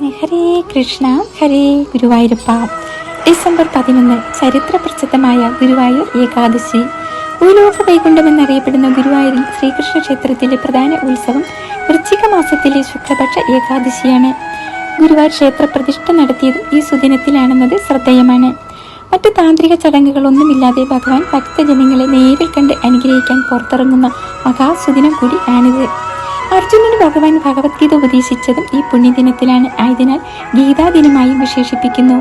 ഹരേ കൃഷ്ണ ഹരേ ഗുരുവായൂരപ്പ. December പതിനൊന്ന് ചരിത്ര പ്രസിദ്ധമായ ഗുരുവായൂർ ഏകാദശി. ഭൂലോക വൈകുണ്ഠം എന്നറിയപ്പെടുന്ന ഗുരുവായൂരിൽ ശ്രീകൃഷ്ണ ക്ഷേത്രത്തിലെ പ്രധാന ഉത്സവം വൃശ്ചിക മാസത്തിലെ ശുക്ലപക്ഷ ഏകാദശിയാണ്. ഗുരുവായൂർ ക്ഷേത്ര പ്രതിഷ്ഠ നടത്തിയതും ഈ സുദിനത്തിലാണെന്നത് ശ്രദ്ധേയമാണ്. മറ്റു താന്ത്രിക ചടങ്ങുകളൊന്നുമില്ലാതെ ഭഗവാൻ ഭക്തജനങ്ങളെ നേരിൽ കണ്ട് അനുഗ്രഹിക്കാൻ പുറത്തിറങ്ങുന്ന മഹാസുദിനം കൂടി ആണിത് അർജുനന് ഭഗവാൻ ഭഗവത്ഗീത ഉപദേശിച്ചതും ഈ പുണ്യദിനത്തിലാണ് ആയതിനാൽ ഗീതാദിനമായും വിശേഷിപ്പിക്കുന്നു.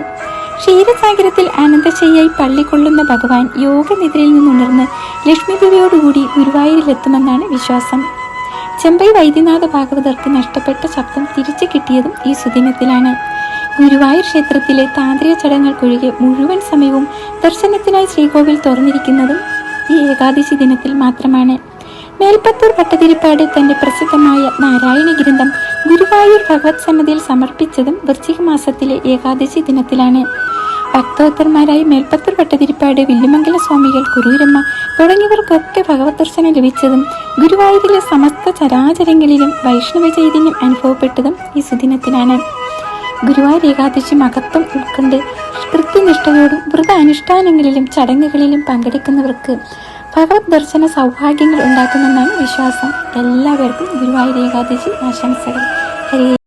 ക്ഷീരസാഗരത്തിൽ ആനന്ദശയ്യായി പള്ളിക്കൊള്ളുന്ന ഭഗവാൻ യോഗനിദ്രയിൽ നിന്നുണർന്ന് ലക്ഷ്മിദേവിയോടുകൂടി ഗുരുവായൂരിലെത്തുമെന്നാണ് വിശ്വാസം. ചെമ്പൈ വൈദ്യനാഥ ഭാഗവതർക്ക് നഷ്ടപ്പെട്ട ശബ്ദം തിരിച്ചു കിട്ടിയതും ഈ സുദിനത്തിലാണ്. ഗുരുവായൂർ ക്ഷേത്രത്തിലെ താന്ത്രിക ചടങ്ങുകൾക്കൊഴികെ മുഴുവൻ സമയവും ദർശനത്തിനായി ശ്രീകോവിൽ തുറന്നിരിക്കുന്നതും ഈ ഏകാദശി ദിനത്തിൽ മാത്രമാണ്. മേൽപ്പത്തൂർ ഭട്ടതിരിപ്പാട് തന്റെ പ്രസിദ്ധമായ നാരായണ ഗ്രന്ഥം ഗുരുവായൂർ ഭഗവത് സമിതിയിൽ സമർപ്പിച്ചതും വൃശ്ചിക മാസത്തിലെ ഏകാദശി ദിനത്തിലാണ്. ഭക്തോത്തർമാരായി മേൽപ്പത്തൂർ ഭട്ടതിരിപ്പാട് വില്ലുമംഗല സ്വാമികൾ കുരൂരമ്മ തുടങ്ങിയവർക്കൊക്കെ ഭഗവത് ദർശനം ലഭിച്ചതും ഗുരുവായൂരിലെ സമസ്ത ചരാചരങ്ങളിലും വൈഷ്ണവ ചൈതന്യം അനുഭവപ്പെട്ടതും ഈ സുദിനത്തിലാണ് ഗുരുവായൂർ ഏകാദശി മഹത്വം ഉൾക്കൊണ്ട് കൃത്യനിഷ്ഠയോടും വ്രത അനുഷ്ഠാനങ്ങളിലും ചടങ്ങുകളിലും പങ്കെടുക്കുന്നവർക്ക് ഭഗവത് ദർശന സൗഭാഗ്യങ്ങൾ ഉണ്ടാക്കുമെന്നാണ് വിശ്വാസം. എല്ലാവർക്കും ഗുരുവായൂർ ഏകാദശി ആശംസകൾ. ഹരേ